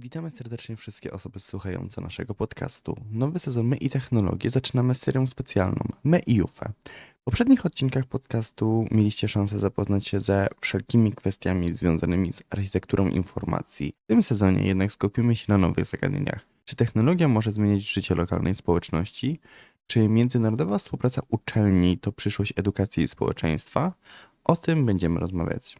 Witamy serdecznie wszystkie osoby słuchające naszego podcastu. Nowy sezon My i Technologie zaczynamy serią specjalną My i UFE. W poprzednich odcinkach podcastu mieliście szansę zapoznać się ze wszelkimi kwestiami związanymi z architekturą informacji. W tym sezonie jednak skupimy się na nowych zagadnieniach. Czy technologia może zmieniać życie lokalnej społeczności? Czy międzynarodowa współpraca uczelni to przyszłość edukacji i społeczeństwa? O tym będziemy rozmawiać.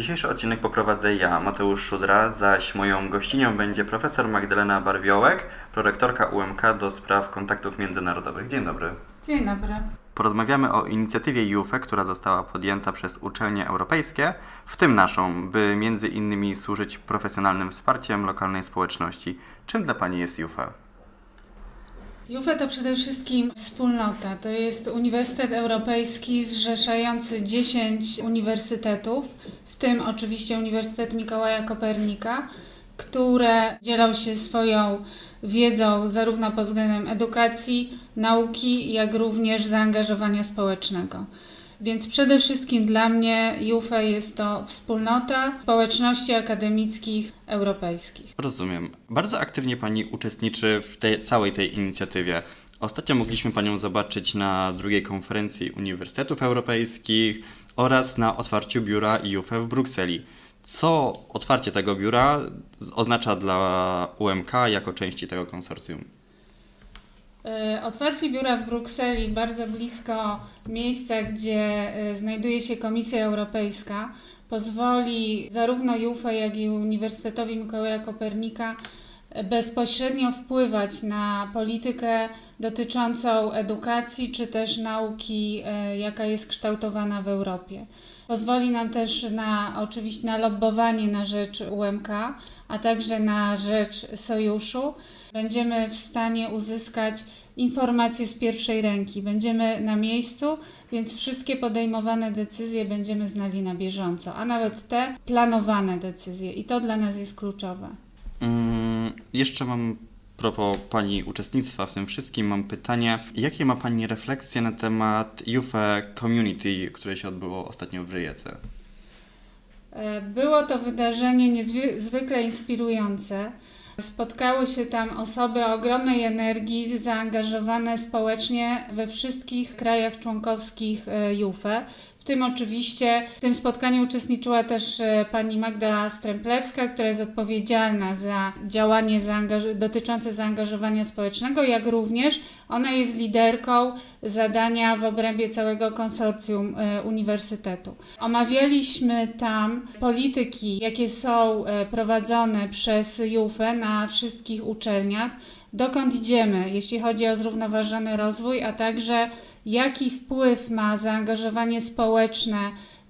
Dzisiejszy odcinek poprowadzę ja, Mateusz Szudra, zaś moją gościnią będzie profesor Magdalena Barwiołek, prorektorka UMK do spraw kontaktów międzynarodowych. Dzień dobry. Dzień dobry. Porozmawiamy o inicjatywie JUFE, która została podjęta przez uczelnie europejskie, w tym naszą, by między innymi służyć profesjonalnym wsparciem lokalnej społeczności. Czym dla Pani jest JUFE? JUFE to przede wszystkim wspólnota. To jest Uniwersytet Europejski zrzeszający 10 uniwersytetów, w tym oczywiście Uniwersytet Mikołaja Kopernika, które dzielą się swoją wiedzą zarówno pod względem edukacji, nauki, jak również zaangażowania społecznego. Więc przede wszystkim dla mnie JUFE jest to wspólnota społeczności akademickich europejskich. Rozumiem. Bardzo aktywnie Pani uczestniczy w tej, całej tej inicjatywie. Ostatnio mogliśmy Panią zobaczyć na drugiej konferencji Uniwersytetów Europejskich oraz na otwarciu biura JUFE w Brukseli. Co otwarcie tego biura oznacza dla UMK jako części tego konsorcjum? E, Otwarcie biura w Brukseli, bardzo blisko miejsca, gdzie e, znajduje się Komisja Europejska, pozwoli zarówno JUFE, jak i Uniwersytetowi Mikołaja Kopernika e, bezpośrednio wpływać na politykę dotyczącą edukacji czy też nauki, jaka jest kształtowana w Europie. Pozwoli nam też na oczywiście na lobbowanie na rzecz UMK, a także na rzecz sojuszu. Będziemy w stanie uzyskać informacje z pierwszej ręki. Będziemy na miejscu, więc wszystkie podejmowane decyzje będziemy znali na bieżąco, a nawet te planowane decyzje i to dla nas jest kluczowe. Mm, jeszcze mam propos Pani uczestnictwa w tym wszystkim, mam pytanie. Jakie ma Pani refleksje na temat UFE Community, które się odbyło ostatnio w Ryjece? E, Było to wydarzenie niezwykle inspirujące. Spotkały się tam osoby o ogromnej energii, zaangażowane społecznie we wszystkich krajach członkowskich e, JUFE. W tym oczywiście w tym spotkaniu uczestniczyła też e, pani Magda Stremplewska, która jest odpowiedzialna za działanie zaangaż- dotyczące zaangażowania społecznego, jak również ona jest liderką zadania w obrębie całego konsorcjum e, uniwersytetu. Omawialiśmy tam polityki, jakie są e, prowadzone przez JUFE na wszystkich uczelniach, dokąd idziemy, jeśli chodzi o zrównoważony rozwój, a także jaki wpływ ma zaangażowanie społeczne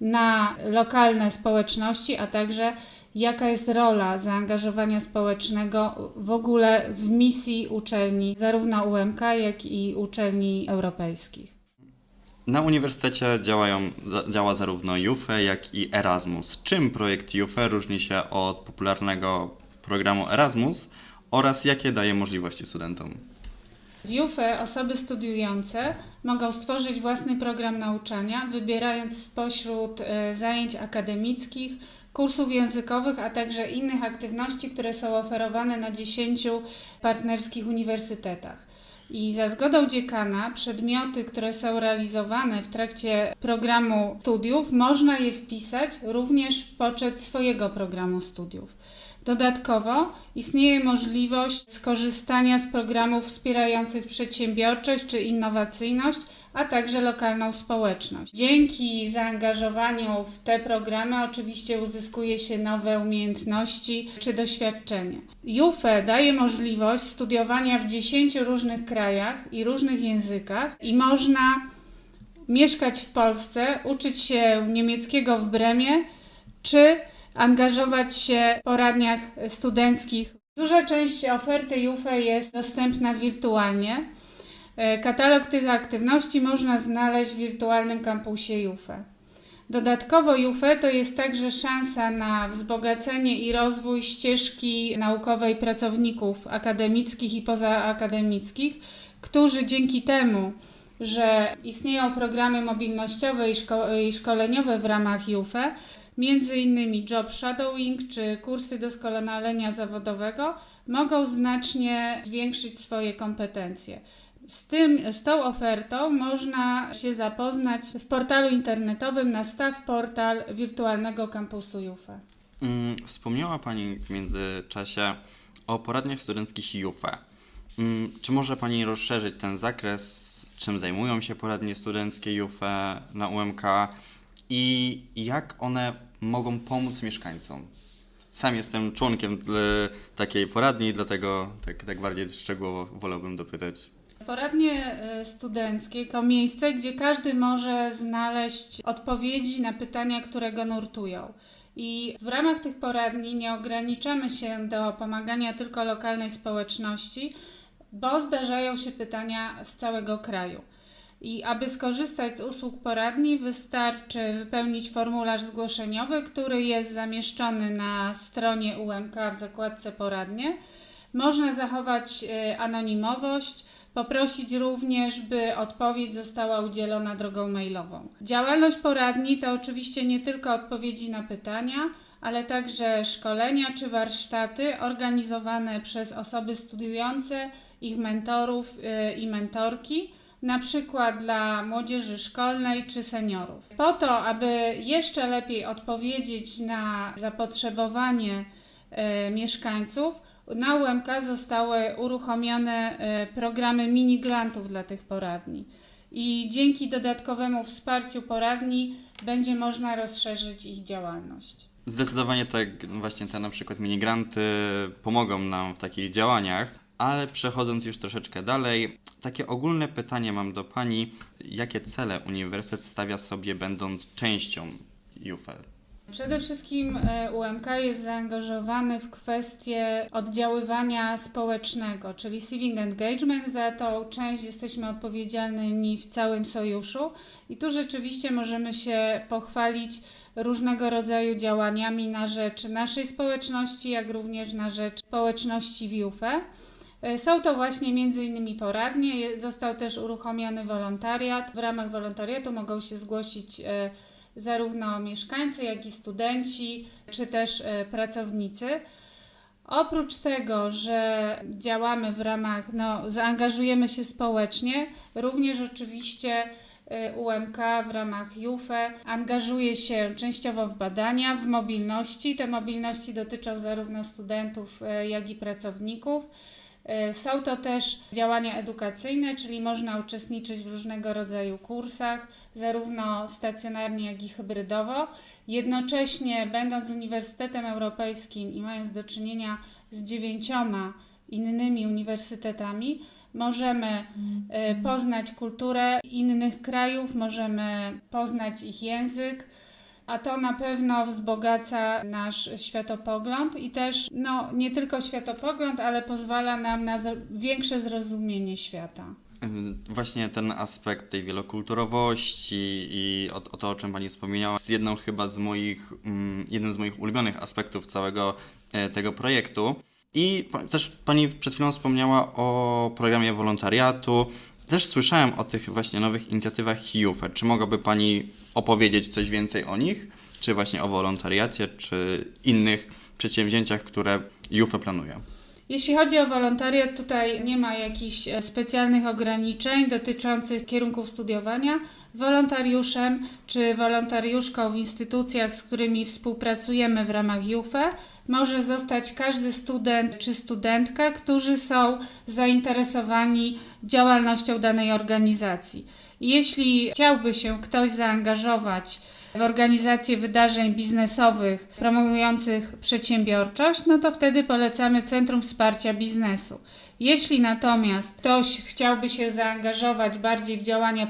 na lokalne społeczności, a także jaka jest rola zaangażowania społecznego w ogóle w misji uczelni, zarówno UMK, jak i uczelni europejskich. Na uniwersytecie działają, działa zarówno JUFE, jak i Erasmus. Czym projekt JUFE różni się od popularnego programu Erasmus oraz jakie daje możliwości studentom? W JUFE osoby studiujące mogą stworzyć własny program nauczania, wybierając spośród e, zajęć akademickich, kursów językowych, a także innych aktywności, które są oferowane na 10 partnerskich uniwersytetach. I za zgodą dziekana przedmioty, które są realizowane w trakcie programu studiów, można je wpisać również w poczet swojego programu studiów. Dodatkowo istnieje możliwość skorzystania z programów wspierających przedsiębiorczość czy innowacyjność, a także lokalną społeczność. Dzięki zaangażowaniu w te programy oczywiście uzyskuje się nowe umiejętności czy doświadczenie. JUFE daje możliwość studiowania w 10 różnych krajach i różnych językach i można mieszkać w Polsce, uczyć się niemieckiego w Bremie czy angażować się w poradniach studenckich. Duża część oferty JUFE jest dostępna wirtualnie. E, Katalog tych aktywności można znaleźć w wirtualnym kampusie JUFE. Dodatkowo JUFE to jest także szansa na wzbogacenie i rozwój ścieżki naukowej pracowników akademickich i pozaakademickich, którzy dzięki temu, że istnieją programy mobilnościowe i, szko- i szkoleniowe w ramach JUFE, między innymi job shadowing czy kursy doskonalenia zawodowego, mogą znacznie zwiększyć swoje kompetencje. Z, tym, z tą ofertą można się zapoznać w portalu internetowym na Staw Portal Wirtualnego Kampusu JUFE. Mm, Wspomniała Pani w międzyczasie o poradniach studenckich JUFE. Mm, Czy może Pani rozszerzyć ten zakres, czym zajmują się poradnie studenckie JUFE na UMK i jak one mogą pomóc mieszkańcom? Sam jestem członkiem e, takiej poradni, dlatego tak, tak bardziej szczegółowo wolałbym dopytać. Poradnie y, studenckie to miejsce, gdzie każdy może znaleźć odpowiedzi na pytania, które go nurtują. I w ramach tych poradni nie ograniczamy się do pomagania tylko lokalnej społeczności, bo zdarzają się pytania z całego kraju. I aby skorzystać z usług poradni, wystarczy wypełnić formularz zgłoszeniowy, który jest zamieszczony na stronie UMK w zakładce poradnie. Można zachować y, anonimowość, poprosić również, by odpowiedź została udzielona drogą mailową. Działalność poradni to oczywiście nie tylko odpowiedzi na pytania, ale także szkolenia czy warsztaty organizowane przez osoby studiujące, ich mentorów y, i mentorki na przykład dla młodzieży szkolnej czy seniorów. Po to, aby jeszcze lepiej odpowiedzieć na zapotrzebowanie e, mieszkańców, na UMK zostały uruchomione e, programy mini grantów dla tych poradni. I dzięki dodatkowemu wsparciu poradni będzie można rozszerzyć ich działalność. Zdecydowanie tak, właśnie te na przykład minigranty pomogą nam w takich działaniach, ale przechodząc już troszeczkę dalej, takie ogólne pytanie mam do Pani, jakie cele Uniwersytet stawia sobie będąc częścią UFL? Przede wszystkim e, UMK jest zaangażowany w kwestię oddziaływania społecznego, czyli civic engagement. Za tą część jesteśmy odpowiedzialni w całym sojuszu i tu rzeczywiście możemy się pochwalić różnego rodzaju działaniami na rzecz naszej społeczności, jak również na rzecz społeczności w UFE. E, Są to właśnie innymi poradnie, został też uruchomiony wolontariat. W ramach wolontariatu mogą się zgłosić e, zarówno mieszkańcy, jak i studenci, czy też e, pracownicy. Oprócz tego, że działamy w ramach, no, zaangażujemy się społecznie, również oczywiście y, UMK w ramach JUFE angażuje się częściowo w badania, w mobilności. Te mobilności dotyczą zarówno studentów, y, jak i pracowników. Y, Są to też działania edukacyjne, czyli można uczestniczyć w różnego rodzaju kursach, zarówno stacjonarnie, jak i hybrydowo. Jednocześnie, będąc Uniwersytetem Europejskim i mając do czynienia z dziewięcioma innymi uniwersytetami, możemy y, poznać kulturę innych krajów, możemy poznać ich język, a to na pewno wzbogaca nasz światopogląd i też no, nie tylko światopogląd, ale pozwala nam na większe zrozumienie świata. Właśnie ten aspekt tej wielokulturowości i o, o to, o czym Pani wspomniała, jest jedną chyba z moich, mm, jednym z moich ulubionych aspektów całego e, tego projektu. I też Pani przed chwilą wspomniała o programie wolontariatu. Też słyszałem o tych właśnie nowych inicjatywach JUFE. Czy mogłaby Pani opowiedzieć coś więcej o nich? Czy właśnie o wolontariacie, czy innych przedsięwzięciach, które JUFE planuje? Jeśli chodzi o wolontariat, tutaj nie ma jakichś e, specjalnych ograniczeń dotyczących kierunków studiowania. Wolontariuszem czy wolontariuszką w instytucjach, z którymi współpracujemy w ramach JUFE, może zostać każdy student czy studentka, którzy są zainteresowani działalnością danej organizacji. Jeśli chciałby się ktoś zaangażować w organizację wydarzeń biznesowych promujących przedsiębiorczość, no to wtedy polecamy Centrum Wsparcia Biznesu. Jeśli natomiast ktoś chciałby się zaangażować bardziej w działania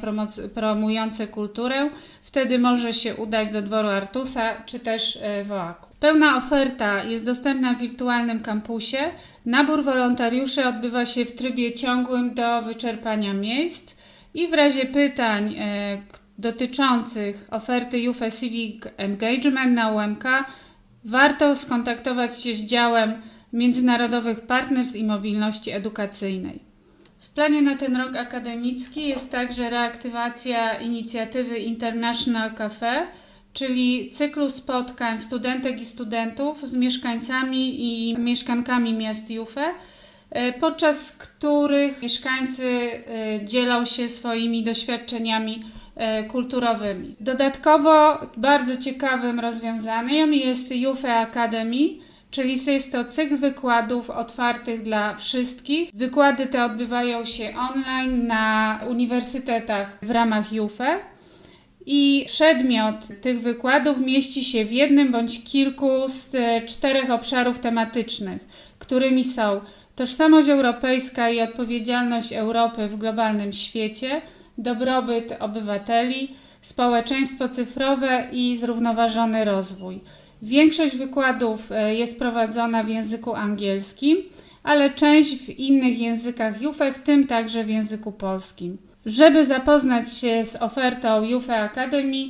promujące kulturę, wtedy może się udać do dworu Artusa czy też e, WOAK-u. Pełna oferta jest dostępna w wirtualnym kampusie. Nabór wolontariuszy odbywa się w trybie ciągłym do wyczerpania miejsc. I w razie pytań, e, dotyczących oferty UFE Civic Engagement na UMK, warto skontaktować się z działem międzynarodowych partnerstw i mobilności edukacyjnej. W planie na ten rok akademicki jest także reaktywacja inicjatywy International Cafe, czyli cyklu spotkań studentek i studentów z mieszkańcami i mieszkankami miast Jufe, e, podczas których mieszkańcy e, dzielą się swoimi doświadczeniami e, kulturowymi. Dodatkowo bardzo ciekawym rozwiązaniem jest Jufe Academy, czyli jest to cykl wykładów otwartych dla wszystkich. Wykłady te odbywają się online na uniwersytetach w ramach Jufe. I przedmiot tych wykładów mieści się w jednym bądź kilku z e, czterech obszarów tematycznych, którymi są tożsamość europejska i odpowiedzialność Europy w globalnym świecie, dobrobyt obywateli, społeczeństwo cyfrowe i zrównoważony rozwój. Większość wykładów e, jest prowadzona w języku angielskim, ale część w innych językach JUFE, w tym także w języku polskim. Żeby zapoznać się z ofertą JUFE Academy,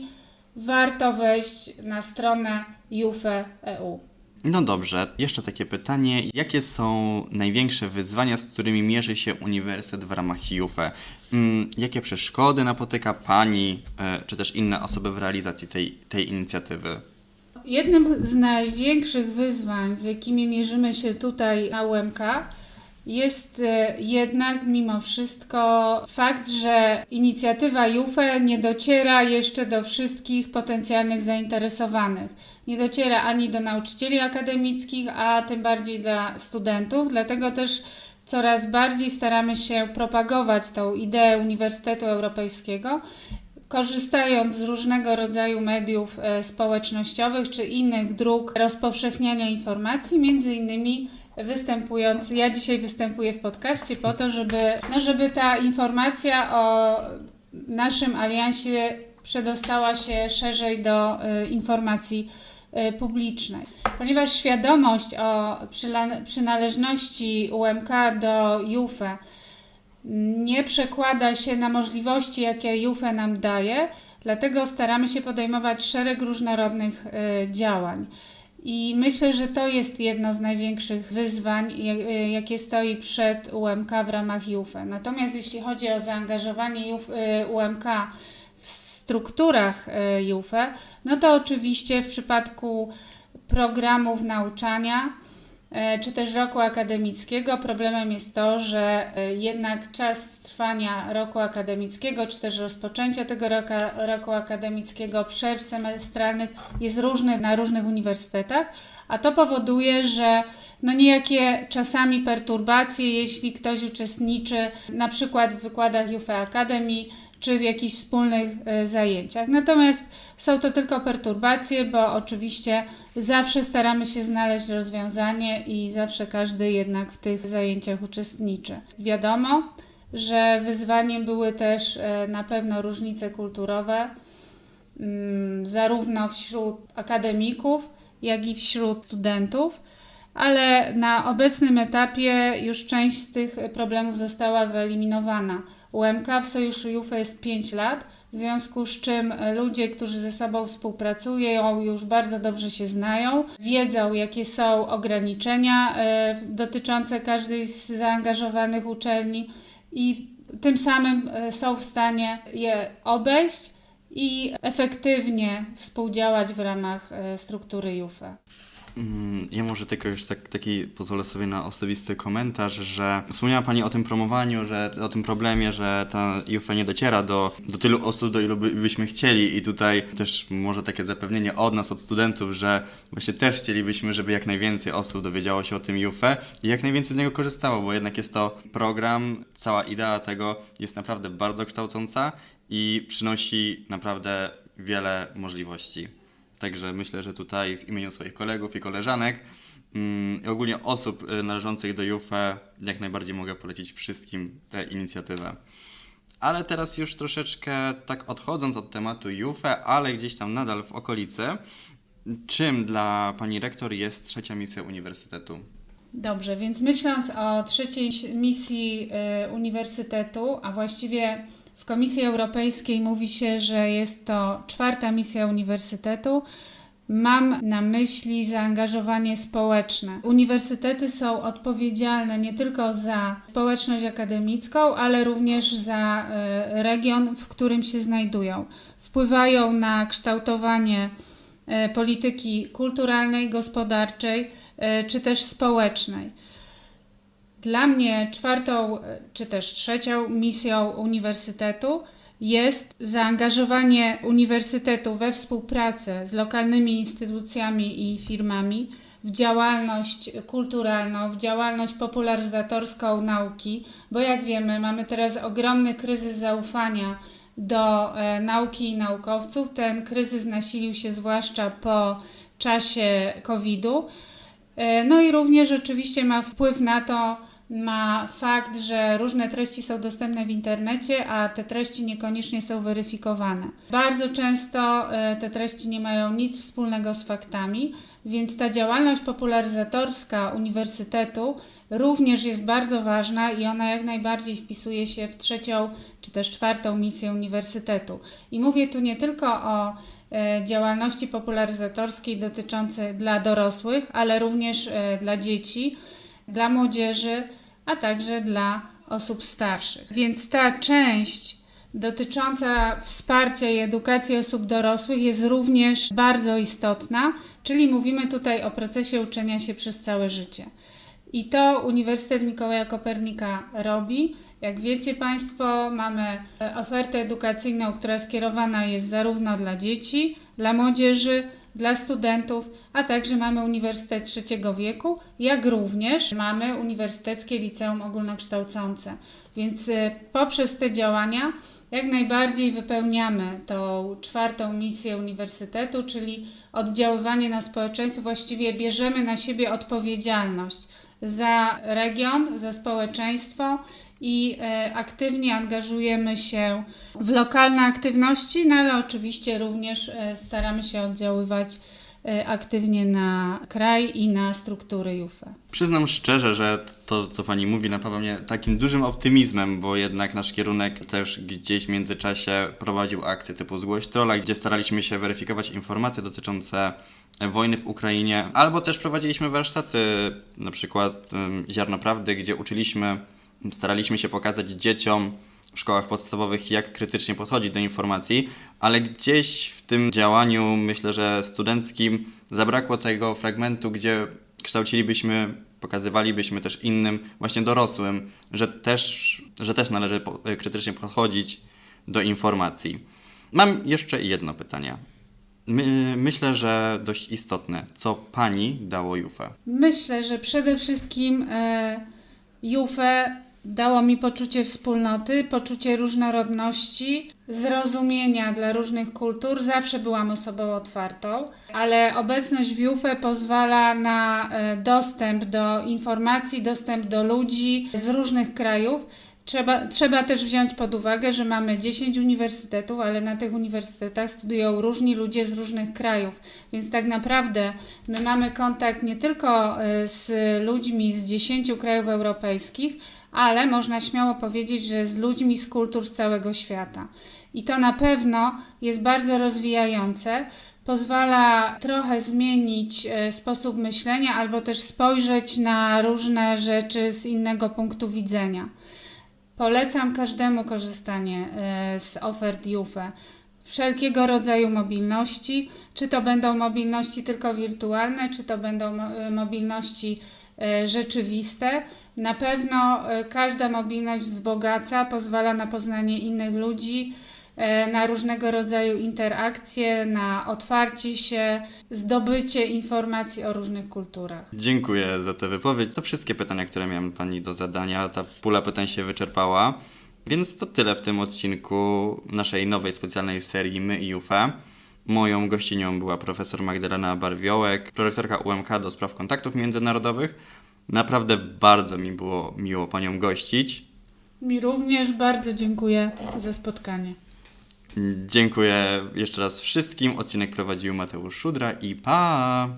warto wejść na stronę JUFE.eu. No dobrze, jeszcze takie pytanie. Jakie są największe wyzwania, z którymi mierzy się uniwersytet w ramach JUFE? Mm, jakie przeszkody napotyka Pani, e, czy też inne osoby w realizacji tej, tej inicjatywy? Jednym z największych wyzwań, z jakimi mierzymy się tutaj na UMK, jest e, jednak mimo wszystko fakt, że inicjatywa JUFE nie dociera jeszcze do wszystkich potencjalnych zainteresowanych. Nie dociera ani do nauczycieli akademickich, a tym bardziej dla studentów, dlatego też coraz bardziej staramy się propagować tą ideę Uniwersytetu Europejskiego korzystając z różnego rodzaju mediów e, społecznościowych czy innych dróg rozpowszechniania informacji, między innymi występując, ja dzisiaj występuję w podcaście po to, żeby, no żeby ta informacja o naszym aliansie przedostała się szerzej do y, informacji y, publicznej. Ponieważ świadomość o przynależności UMK do JUFE nie przekłada się na możliwości, jakie JUFE nam daje, dlatego staramy się podejmować szereg różnorodnych y, działań. I myślę, że to jest jedno z największych wyzwań, jakie stoi przed UMK w ramach JUFE. Natomiast jeśli chodzi o zaangażowanie UMK w strukturach JUFE, no to oczywiście w przypadku programów nauczania, czy też roku akademickiego. Problemem jest to, że jednak czas trwania roku akademickiego, czy też rozpoczęcia tego roku, roku akademickiego, przerw semestralnych jest różny na różnych uniwersytetach, a to powoduje, że no niejakie czasami perturbacje, jeśli ktoś uczestniczy na przykład w wykładach UFE Academy, czy w jakichś wspólnych zajęciach. Natomiast są to tylko perturbacje, bo oczywiście zawsze staramy się znaleźć rozwiązanie i zawsze każdy jednak w tych zajęciach uczestniczy. Wiadomo, że wyzwaniem były też na pewno różnice kulturowe, mm, zarówno wśród akademików, jak i wśród studentów ale na obecnym etapie już część z tych problemów została wyeliminowana. UMK w Sojuszu JUFE jest 5 lat, w związku z czym ludzie, którzy ze sobą współpracują, już bardzo dobrze się znają, wiedzą, jakie są ograniczenia e, dotyczące każdej z zaangażowanych uczelni i tym samym e, są w stanie je obejść i efektywnie współdziałać w ramach e, struktury JUFE. Mm, Ja może tylko już tak, taki pozwolę sobie na osobisty komentarz, że wspomniała Pani o tym promowaniu, że o tym problemie, że ta UFE nie dociera do, do tylu osób, do ilu by, byśmy chcieli i tutaj też może takie zapewnienie od nas, od studentów, że właśnie też chcielibyśmy, żeby jak najwięcej osób dowiedziało się o tym UFE i jak najwięcej z niego korzystało, bo jednak jest to program, cała idea tego jest naprawdę bardzo kształcąca i przynosi naprawdę wiele możliwości. Także myślę, że tutaj w imieniu swoich kolegów i koleżanek mm, i ogólnie osób y, należących do JUFE jak najbardziej mogę polecić wszystkim tę inicjatywę. Ale teraz już troszeczkę tak odchodząc od tematu JUFE, ale gdzieś tam nadal w okolicy, czym dla pani rektor jest trzecia misja uniwersytetu? Dobrze, więc myśląc o trzeciej misji y, uniwersytetu, a właściwie W Komisji Europejskiej mówi się, że jest to czwarta misja uniwersytetu. Mam na myśli zaangażowanie społeczne. Uniwersytety są odpowiedzialne nie tylko za społeczność akademicką, ale również za e, region, w którym się znajdują. Wpływają na kształtowanie e, polityki kulturalnej, gospodarczej e, czy też społecznej. Dla mnie czwartą czy też trzecią misją uniwersytetu jest zaangażowanie uniwersytetu we współpracę z lokalnymi instytucjami i firmami w działalność kulturalną, w działalność popularyzatorską nauki, bo jak wiemy, mamy teraz ogromny kryzys zaufania do e, nauki i naukowców. Ten kryzys nasilił się zwłaszcza po czasie COVID-u. E, No i również oczywiście ma wpływ na to, ma fakt, że różne treści są dostępne w internecie, a te treści niekoniecznie są weryfikowane. Bardzo często e, te treści nie mają nic wspólnego z faktami, więc ta działalność popularyzatorska uniwersytetu również jest bardzo ważna i ona jak najbardziej wpisuje się w trzecią czy też czwartą misję uniwersytetu. I mówię tu nie tylko o e, działalności popularyzatorskiej dotyczącej dla dorosłych, ale również e, dla dzieci, dla młodzieży, a także dla osób starszych. Więc ta część dotycząca wsparcia i edukacji osób dorosłych jest również bardzo istotna, czyli mówimy tutaj o procesie uczenia się przez całe życie. I to Uniwersytet Mikołaja Kopernika robi. Jak wiecie Państwo, mamy e, ofertę edukacyjną, która skierowana jest zarówno dla dzieci, dla młodzieży, dla studentów, a także mamy Uniwersytet Trzeciego Wieku, jak również mamy Uniwersyteckie Liceum Ogólnokształcące. Więc e, poprzez te działania jak najbardziej wypełniamy tą czwartą misję uniwersytetu, czyli oddziaływanie na społeczeństwo. Właściwie bierzemy na siebie odpowiedzialność za region, za społeczeństwo i e, aktywnie angażujemy się w lokalne aktywności, no ale oczywiście również e, staramy się oddziaływać e, aktywnie na kraj i na struktury JUFE. Przyznam szczerze, że to, co pani mówi, napawa mnie takim dużym optymizmem, bo jednak nasz kierunek też gdzieś w międzyczasie prowadził akcje typu Zgłoś Trolla, gdzie staraliśmy się weryfikować informacje dotyczące wojny w Ukrainie, albo też prowadziliśmy warsztaty, na przykład Ziarno Prawdy, gdzie uczyliśmy, staraliśmy się pokazać dzieciom w szkołach podstawowych, jak krytycznie podchodzić do informacji, ale gdzieś w tym działaniu, myślę, że studenckim, zabrakło tego fragmentu, gdzie kształcilibyśmy, pokazywalibyśmy też innym, właśnie dorosłym, że też, że też należy po, krytycznie podchodzić do informacji. Mam jeszcze jedno pytanie. My, myślę, że dość istotne. Co pani dało Jufe? Myślę, że przede wszystkim e, JUFE dało mi poczucie wspólnoty, poczucie różnorodności, zrozumienia dla różnych kultur. Zawsze byłam osobą otwartą, ale obecność w JUFE pozwala na e, dostęp do informacji, dostęp do ludzi z różnych krajów. Trzeba, trzeba też wziąć pod uwagę, że mamy 10 uniwersytetów, ale na tych uniwersytetach studiują różni ludzie z różnych krajów, więc tak naprawdę my mamy kontakt nie tylko e, z ludźmi z 10 krajów europejskich, ale można śmiało powiedzieć, że z ludźmi z kultur z całego świata. I to na pewno jest bardzo rozwijające, pozwala trochę zmienić e, sposób myślenia albo też spojrzeć na różne rzeczy z innego punktu widzenia. Polecam każdemu korzystanie e, z ofert JUFE. Wszelkiego rodzaju mobilności, czy to będą mobilności tylko wirtualne, czy to będą e, mobilności rzeczywiste. Na pewno e, każda mobilność wzbogaca, pozwala na poznanie innych ludzi, e, na różnego rodzaju interakcje, na otwarcie się, zdobycie informacji o różnych kulturach. Dziękuję za tę wypowiedź. To wszystkie pytania, które miałem pani do zadania. Ta pula pytań się wyczerpała. Więc to tyle w tym odcinku naszej nowej specjalnej serii My i Jufe. Moją gościnią była profesor Magdalena Barwiołek, prorektorka UMK do spraw kontaktów międzynarodowych. Naprawdę bardzo mi było miło panią gościć. Mi również bardzo dziękuję za spotkanie. Dziękuję jeszcze raz wszystkim. Odcinek prowadził Mateusz Szudra i pa!